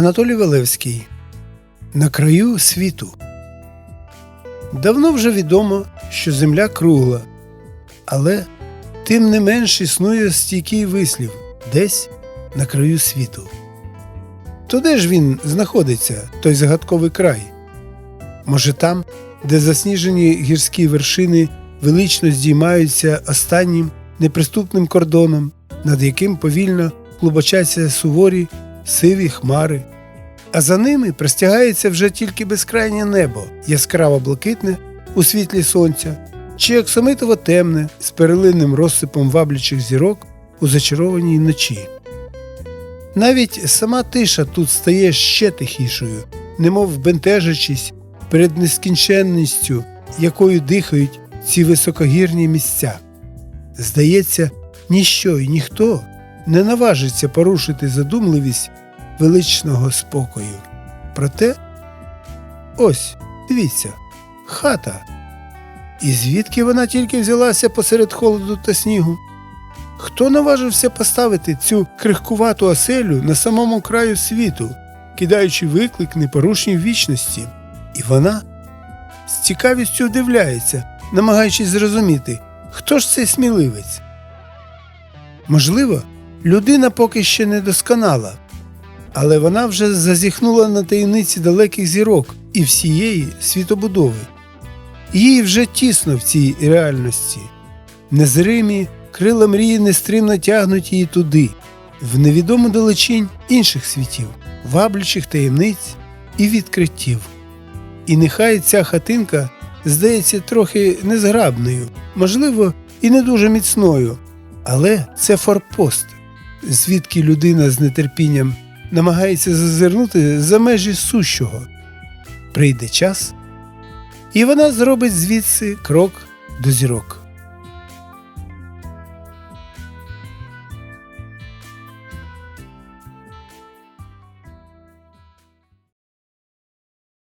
Анатолій Валевський На краю світу. Давно вже відомо, що Земля кругла, але тим не менш існує стійкий вислів десь на краю світу. То де ж він знаходиться, той загадковий край? Може, там, де засніжені гірські вершини велично здіймаються останнім неприступним кордоном, над яким повільно клубочаться суворі сиві хмари, а за ними простягається вже тільки безкрайнє небо, яскраво блакитне у світлі сонця, чи оксамитово темне з перелинним розсипом ваблячих зірок у зачарованій ночі. Навіть сама тиша тут стає ще тихішою, немов бентежачись перед нескінченністю, якою дихають ці високогірні місця. Здається, ніщо і ніхто не наважиться порушити задумливість величного спокою. Проте, ось, дивіться, хата. І звідки вона тільки взялася посеред холоду та снігу? Хто наважився поставити цю крихкувату оселю на самому краю світу, кидаючи виклик непорушній вічності? І вона з цікавістю вдивляється, намагаючись зрозуміти, хто ж цей сміливець. Можливо, людина поки ще не досконала, але вона вже зазіхнула на таємниці далеких зірок і всієї світобудови. Їй вже тісно в цій реальності. Незримі крила мрії нестримно тягнуть її туди, в невідому далечінь інших світів, ваблячих таємниць і відкриттів. І нехай ця хатинка здається трохи незграбною, можливо, і не дуже міцною, але це форпост, звідки людина з нетерпінням намагається зазирнути за межі сущого. Прийде час, і вона зробить звідси крок до зірок.